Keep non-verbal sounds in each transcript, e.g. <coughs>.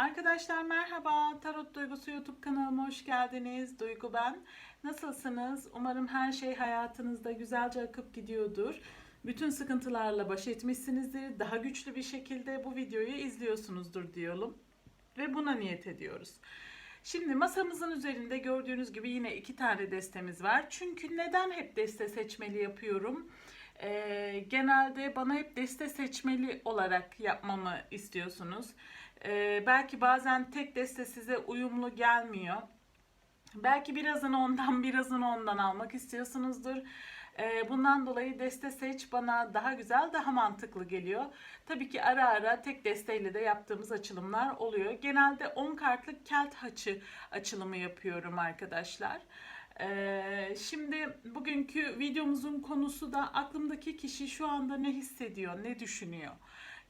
Arkadaşlar merhaba. Tarot Duygusu YouTube kanalıma hoş geldiniz. Duygu ben. Nasılsınız? Umarım her şey hayatınızda güzelce akıp gidiyordur. Bütün sıkıntılarla baş etmişsinizdir. Daha güçlü bir şekilde bu videoyu izliyorsunuzdur diyelim. Ve buna niyet ediyoruz. Şimdi masamızın üzerinde gördüğünüz gibi yine iki tane destemiz var. Çünkü neden hep deste seçmeli yapıyorum? Ee, genelde bana hep deste seçmeli olarak yapmamı istiyorsunuz. Ee, belki bazen tek deste size uyumlu gelmiyor. Belki birazını ondan <laughs> birazını ondan almak istiyorsunuzdur. Ee, bundan dolayı deste seç bana daha güzel, daha mantıklı geliyor. Tabii ki ara ara tek desteyle de yaptığımız açılımlar oluyor. Genelde 10 kartlık kelt haçı açılımı yapıyorum arkadaşlar. Ee, şimdi bugünkü videomuzun konusu da aklımdaki kişi şu anda ne hissediyor, ne düşünüyor?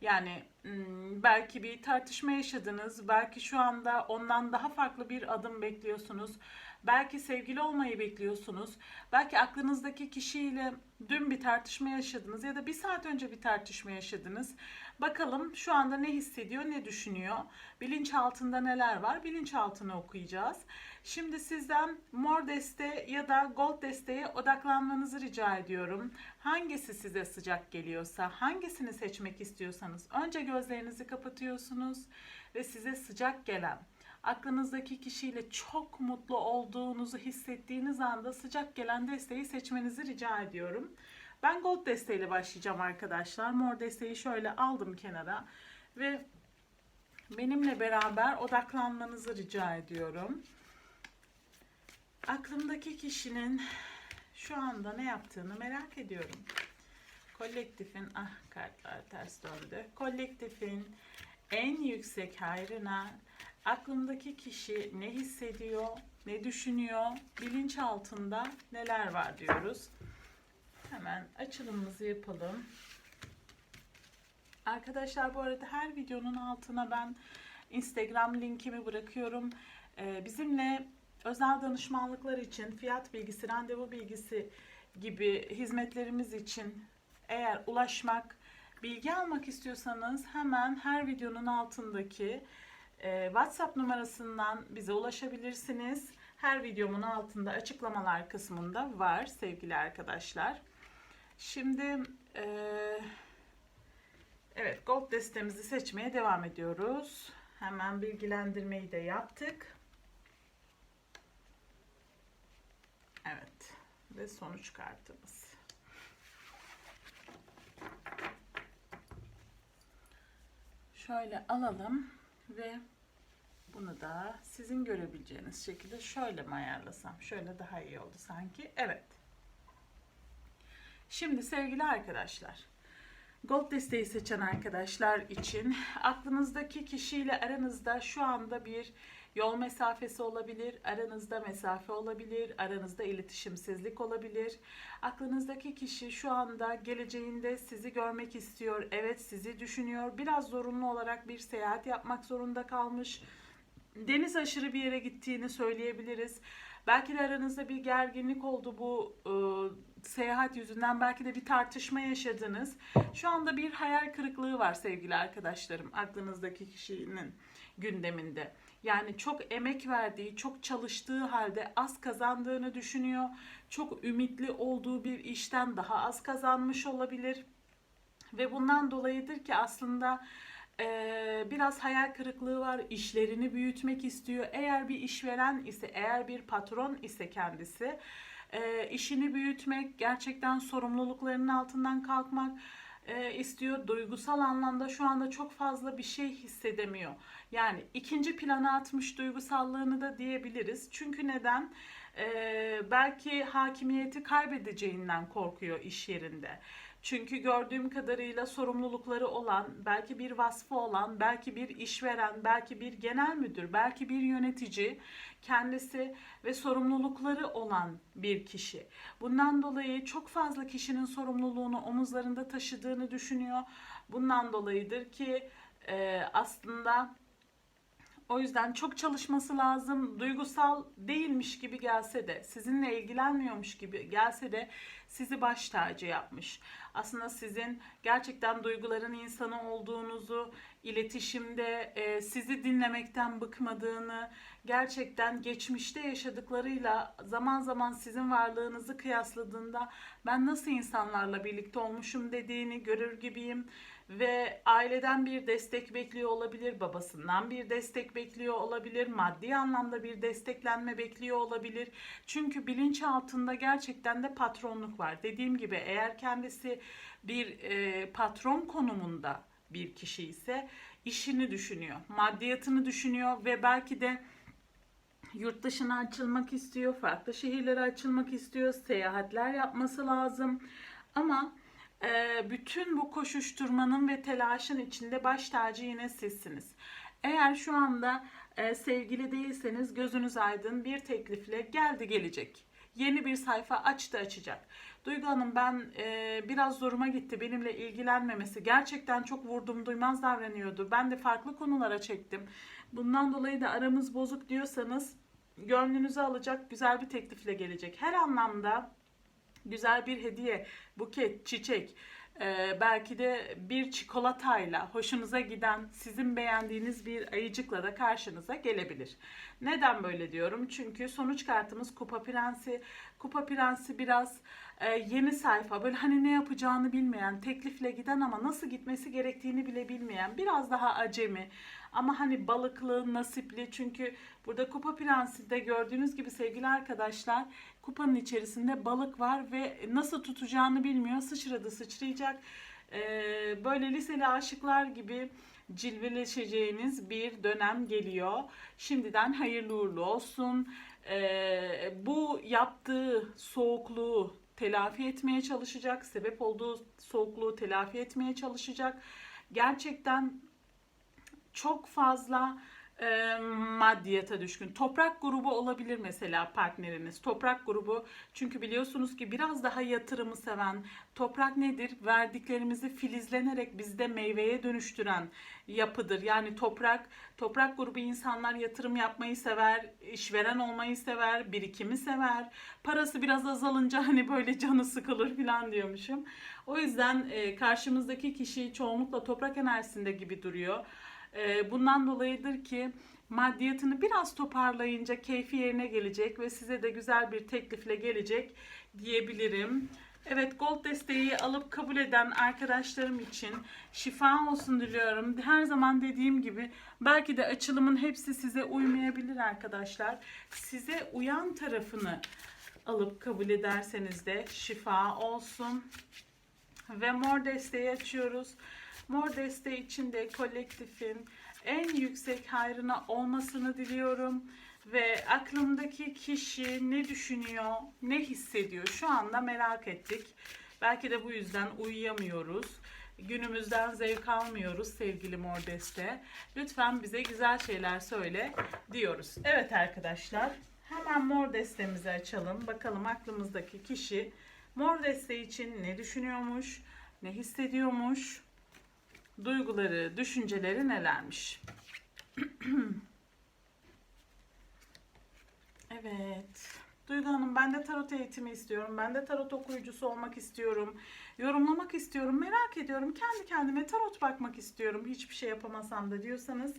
Yani hmm, belki bir tartışma yaşadınız, belki şu anda ondan daha farklı bir adım bekliyorsunuz. Belki sevgili olmayı bekliyorsunuz. Belki aklınızdaki kişiyle dün bir tartışma yaşadınız ya da bir saat önce bir tartışma yaşadınız. Bakalım şu anda ne hissediyor, ne düşünüyor? Bilinçaltında neler var? Bilinçaltını okuyacağız. Şimdi sizden mor deste ya da gold desteğe odaklanmanızı rica ediyorum. Hangisi size sıcak geliyorsa, hangisini seçmek istiyorsanız önce gözlerinizi kapatıyorsunuz ve size sıcak gelen aklınızdaki kişiyle çok mutlu olduğunuzu hissettiğiniz anda sıcak gelen desteği seçmenizi rica ediyorum. Ben gold desteğiyle başlayacağım arkadaşlar. Mor desteği şöyle aldım kenara ve benimle beraber odaklanmanızı rica ediyorum. Aklımdaki kişinin şu anda ne yaptığını merak ediyorum. Kolektifin, ah kartlar ters döndü. Kolektifin en yüksek hayrına aklımdaki kişi ne hissediyor, ne düşünüyor, bilinç altında neler var diyoruz. Hemen açılımımızı yapalım. Arkadaşlar bu arada her videonun altına ben Instagram linkimi bırakıyorum. Ee, bizimle özel danışmanlıklar için fiyat bilgisi, randevu bilgisi gibi hizmetlerimiz için eğer ulaşmak, bilgi almak istiyorsanız hemen her videonun altındaki e, WhatsApp numarasından bize ulaşabilirsiniz. Her videomun altında açıklamalar kısmında var sevgili arkadaşlar. Şimdi e, evet gold destemizi seçmeye devam ediyoruz. Hemen bilgilendirmeyi de yaptık. Evet ve sonuç kartımız. Şöyle alalım ve bunu da sizin görebileceğiniz şekilde şöyle mi ayarlasam? Şöyle daha iyi oldu sanki. Evet. Şimdi sevgili arkadaşlar, Gold desteği seçen arkadaşlar için aklınızdaki kişiyle aranızda şu anda bir yol mesafesi olabilir, aranızda mesafe olabilir, aranızda iletişimsizlik olabilir. Aklınızdaki kişi şu anda geleceğinde sizi görmek istiyor, evet sizi düşünüyor. Biraz zorunlu olarak bir seyahat yapmak zorunda kalmış. Deniz aşırı bir yere gittiğini söyleyebiliriz. Belki de aranızda bir gerginlik oldu bu e, seyahat yüzünden. Belki de bir tartışma yaşadınız. Şu anda bir hayal kırıklığı var sevgili arkadaşlarım aklınızdaki kişinin gündeminde. Yani çok emek verdiği, çok çalıştığı halde az kazandığını düşünüyor. Çok ümitli olduğu bir işten daha az kazanmış olabilir. Ve bundan dolayıdır ki aslında e, biraz hayal kırıklığı var. İşlerini büyütmek istiyor. Eğer bir işveren ise, eğer bir patron ise kendisi e, işini büyütmek, gerçekten sorumluluklarının altından kalkmak e, istiyor. Duygusal anlamda şu anda çok fazla bir şey hissedemiyor. Yani ikinci plana atmış duygusallığını da diyebiliriz. Çünkü neden? E, belki hakimiyeti kaybedeceğinden korkuyor iş yerinde. Çünkü gördüğüm kadarıyla sorumlulukları olan, belki bir vasfı olan, belki bir işveren, belki bir genel müdür, belki bir yönetici kendisi ve sorumlulukları olan bir kişi. Bundan dolayı çok fazla kişinin sorumluluğunu omuzlarında taşıdığını düşünüyor. Bundan dolayıdır ki aslında O yüzden çok çalışması lazım. Duygusal değilmiş gibi gelse de, sizinle ilgilenmiyormuş gibi gelse de sizi baş tacı yapmış. Aslında sizin gerçekten duyguların insanı olduğunuzu, iletişimde e, sizi dinlemekten bıkmadığını, gerçekten geçmişte yaşadıklarıyla zaman zaman sizin varlığınızı kıyasladığında ben nasıl insanlarla birlikte olmuşum dediğini görür gibiyim ve aileden bir destek bekliyor olabilir, babasından bir destek bekliyor olabilir, maddi anlamda bir desteklenme bekliyor olabilir. Çünkü bilinç altında gerçekten de patronluk var. Dediğim gibi eğer kendisi bir e, patron konumunda bir kişi ise işini düşünüyor, maddiyatını düşünüyor ve belki de yurt dışına açılmak istiyor, farklı şehirlere açılmak istiyor, seyahatler yapması lazım. Ama bütün bu koşuşturmanın ve telaşın içinde baş tacı yine sizsiniz. Eğer şu anda sevgili değilseniz gözünüz aydın bir teklifle geldi gelecek. Yeni bir sayfa açtı açacak. Duygu Hanım ben e, biraz zoruma gitti benimle ilgilenmemesi. Gerçekten çok vurdum duymaz davranıyordu. Ben de farklı konulara çektim. Bundan dolayı da aramız bozuk diyorsanız gönlünüzü alacak güzel bir teklifle gelecek. Her anlamda güzel bir hediye, buket, çiçek, e, belki de bir çikolatayla hoşunuza giden, sizin beğendiğiniz bir ayıcıkla da karşınıza gelebilir. Neden böyle diyorum? Çünkü sonuç kartımız Kupa Prensi. Kupa Prensi biraz e, yeni sayfa, böyle hani ne yapacağını bilmeyen, teklifle giden ama nasıl gitmesi gerektiğini bile bilmeyen, biraz daha acemi. Ama hani balıklı, nasipli çünkü burada Kupa Prensi'de gördüğünüz gibi sevgili arkadaşlar kupanın içerisinde balık var ve nasıl tutacağını bilmiyor. Sıçradı sıçrayacak. Ee, böyle liseli aşıklar gibi cilveleşeceğiniz bir dönem geliyor. Şimdiden hayırlı uğurlu olsun. Ee, bu yaptığı soğukluğu telafi etmeye çalışacak. Sebep olduğu soğukluğu telafi etmeye çalışacak. Gerçekten çok fazla e, maddiyata düşkün. Toprak grubu olabilir mesela partneriniz. Toprak grubu çünkü biliyorsunuz ki biraz daha yatırımı seven. Toprak nedir? Verdiklerimizi filizlenerek bizde meyveye dönüştüren yapıdır. Yani toprak toprak grubu insanlar yatırım yapmayı sever, işveren olmayı sever, birikimi sever. Parası biraz azalınca <laughs> hani böyle canı sıkılır falan diyormuşum. O yüzden e, karşımızdaki kişi çoğunlukla toprak enerjisinde gibi duruyor. Ee, bundan dolayıdır ki maddiyatını biraz toparlayınca keyfi yerine gelecek ve size de güzel bir teklifle gelecek diyebilirim. Evet gold desteği alıp kabul eden arkadaşlarım için şifa olsun diliyorum. Her zaman dediğim gibi belki de açılımın hepsi size uymayabilir arkadaşlar. Size uyan tarafını alıp kabul ederseniz de şifa olsun. Ve mor desteği açıyoruz. Mor desteği için de kolektifin en yüksek hayrına olmasını diliyorum. Ve aklımdaki kişi ne düşünüyor, ne hissediyor şu anda merak ettik. Belki de bu yüzden uyuyamıyoruz. Günümüzden zevk almıyoruz sevgili Mor Deste. Lütfen bize güzel şeyler söyle diyoruz. Evet arkadaşlar hemen Mor Destemizi açalım. Bakalım aklımızdaki kişi Mor Deste için ne düşünüyormuş, ne hissediyormuş duyguları, düşünceleri nelermiş? <clears throat> evet. Duygu Hanım ben de tarot eğitimi istiyorum. Ben de tarot okuyucusu olmak istiyorum. Yorumlamak istiyorum. Merak ediyorum. Kendi kendime tarot bakmak istiyorum. Hiçbir şey yapamasam da diyorsanız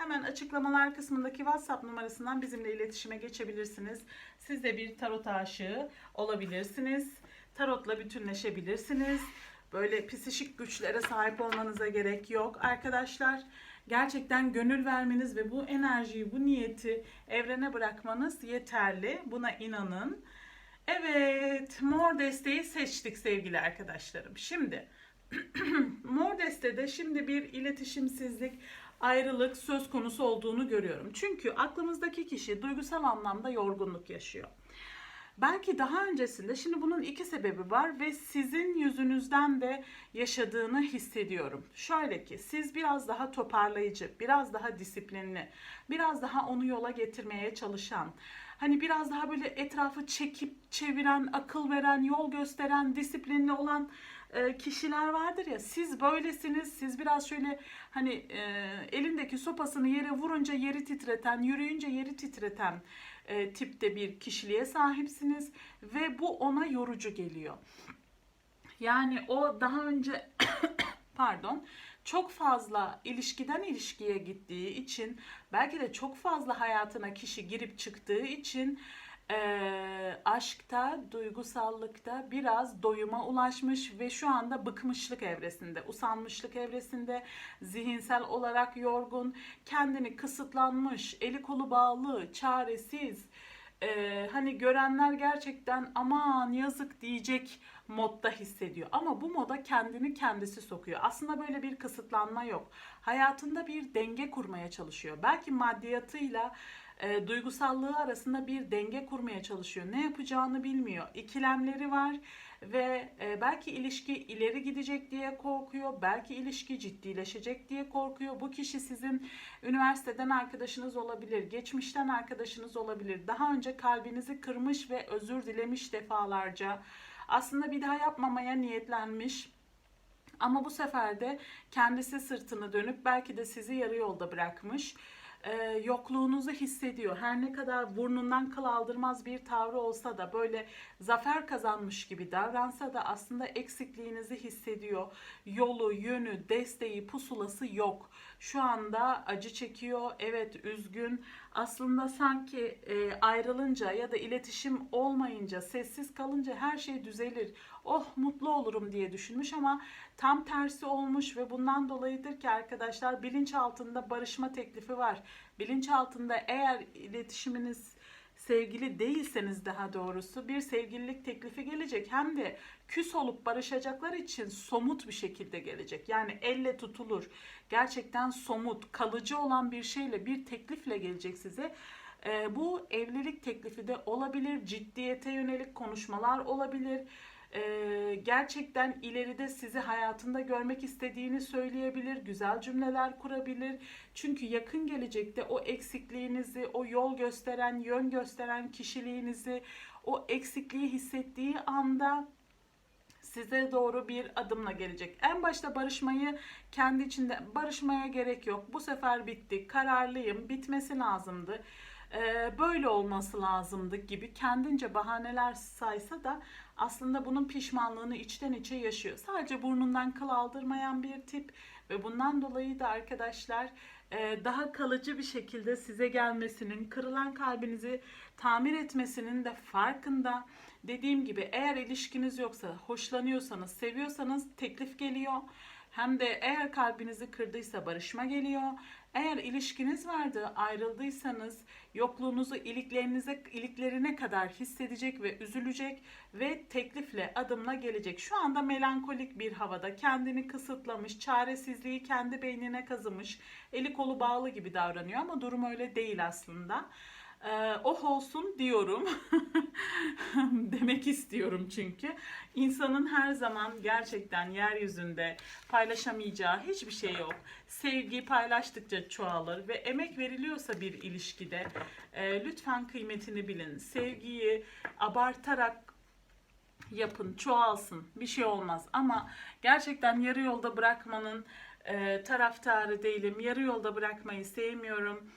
hemen açıklamalar kısmındaki WhatsApp numarasından bizimle iletişime geçebilirsiniz. Siz de bir tarot aşığı olabilirsiniz. Tarotla bütünleşebilirsiniz. Böyle psişik güçlere sahip olmanıza gerek yok arkadaşlar. Gerçekten gönül vermeniz ve bu enerjiyi, bu niyeti evrene bırakmanız yeterli. Buna inanın. Evet, mor desteği seçtik sevgili arkadaşlarım. Şimdi <clears throat> mor destede şimdi bir iletişimsizlik, ayrılık söz konusu olduğunu görüyorum. Çünkü aklımızdaki kişi duygusal anlamda yorgunluk yaşıyor. Belki daha öncesinde şimdi bunun iki sebebi var ve sizin yüzünüzden de yaşadığını hissediyorum. Şöyle ki siz biraz daha toparlayıcı, biraz daha disiplinli, biraz daha onu yola getirmeye çalışan, hani biraz daha böyle etrafı çekip çeviren, akıl veren, yol gösteren, disiplinli olan e, kişiler vardır ya siz böylesiniz siz biraz şöyle hani e, elindeki sopasını yere vurunca yeri titreten yürüyünce yeri titreten e, tipte bir kişiliğe sahipsiniz ve bu ona yorucu geliyor. Yani o daha önce <coughs> pardon çok fazla ilişkiden ilişkiye gittiği için belki de çok fazla hayatına kişi girip çıktığı için eee, aşkta, duygusallıkta biraz doyuma ulaşmış ve şu anda bıkmışlık evresinde, usanmışlık evresinde, zihinsel olarak yorgun, kendini kısıtlanmış, eli kolu bağlı, çaresiz, eee, hani görenler gerçekten aman yazık diyecek modda hissediyor. Ama bu moda kendini kendisi sokuyor. Aslında böyle bir kısıtlanma yok. Hayatında bir denge kurmaya çalışıyor. Belki maddiyatıyla e, duygusallığı arasında bir denge kurmaya çalışıyor. Ne yapacağını bilmiyor. İkilemleri var ve e, belki ilişki ileri gidecek diye korkuyor. Belki ilişki ciddileşecek diye korkuyor. Bu kişi sizin üniversiteden arkadaşınız olabilir, geçmişten arkadaşınız olabilir. Daha önce kalbinizi kırmış ve özür dilemiş defalarca. Aslında bir daha yapmamaya niyetlenmiş. Ama bu sefer de kendisi sırtını dönüp belki de sizi yarı yolda bırakmış. Ee, yokluğunuzu hissediyor. Her ne kadar burnundan kıl aldırmaz bir tavrı olsa da böyle zafer kazanmış gibi davransa da aslında eksikliğinizi hissediyor. Yolu, yönü, desteği, pusulası yok. Şu anda acı çekiyor. Evet, üzgün. Aslında sanki e, ayrılınca ya da iletişim olmayınca, sessiz kalınca her şey düzelir. Oh mutlu olurum diye düşünmüş ama tam tersi olmuş ve bundan dolayıdır ki arkadaşlar bilinç altında barışma teklifi var. Bilinç altında eğer iletişiminiz sevgili değilseniz daha doğrusu bir sevgililik teklifi gelecek. Hem de küs olup barışacaklar için somut bir şekilde gelecek. Yani elle tutulur. Gerçekten somut, kalıcı olan bir şeyle, bir teklifle gelecek size. Ee, bu evlilik teklifi de olabilir. Ciddiyete yönelik konuşmalar olabilir. Ee, gerçekten ileride sizi hayatında görmek istediğini söyleyebilir, güzel cümleler kurabilir. Çünkü yakın gelecekte o eksikliğinizi, o yol gösteren, yön gösteren kişiliğinizi, o eksikliği hissettiği anda size doğru bir adımla gelecek. En başta barışmayı kendi içinde barışmaya gerek yok. Bu sefer bitti. Kararlıyım. Bitmesi lazımdı. Ee, böyle olması lazımdı gibi kendince bahaneler saysa da aslında bunun pişmanlığını içten içe yaşıyor. Sadece burnundan kıl aldırmayan bir tip ve bundan dolayı da arkadaşlar e, daha kalıcı bir şekilde size gelmesinin, kırılan kalbinizi tamir etmesinin de farkında. Dediğim gibi eğer ilişkiniz yoksa, hoşlanıyorsanız, seviyorsanız teklif geliyor. Hem de eğer kalbinizi kırdıysa barışma geliyor. Eğer ilişkiniz vardı, ayrıldıysanız yokluğunuzu iliklerinize iliklerine kadar hissedecek ve üzülecek ve teklifle, adımla gelecek. Şu anda melankolik bir havada, kendini kısıtlamış, çaresizliği kendi beynine kazımış, eli kolu bağlı gibi davranıyor ama durum öyle değil aslında. Ee, oh olsun diyorum. <laughs> Demek istiyorum çünkü. İnsanın her zaman gerçekten yeryüzünde paylaşamayacağı hiçbir şey yok. Sevgi paylaştıkça çoğalır ve emek veriliyorsa bir ilişkide e, lütfen kıymetini bilin. Sevgiyi abartarak yapın, çoğalsın. Bir şey olmaz. Ama gerçekten yarı yolda bırakmanın e, taraftarı değilim. Yarı yolda bırakmayı sevmiyorum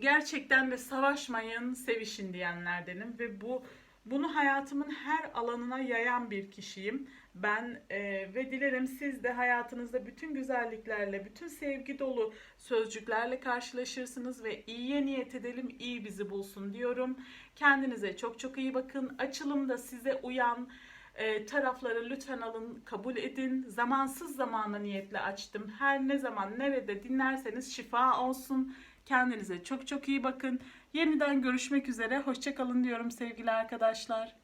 gerçekten de savaşmayın, sevişin diyenlerdenim ve bu bunu hayatımın her alanına yayan bir kişiyim. Ben e, ve dilerim siz de hayatınızda bütün güzelliklerle, bütün sevgi dolu sözcüklerle karşılaşırsınız ve iyiye niyet edelim, iyi bizi bulsun diyorum. Kendinize çok çok iyi bakın. Açılımda size uyan e, tarafları lütfen alın, kabul edin. Zamansız zamana niyetle açtım. Her ne zaman, nerede dinlerseniz şifa olsun. Kendinize çok çok iyi bakın. Yeniden görüşmek üzere. Hoşçakalın diyorum sevgili arkadaşlar.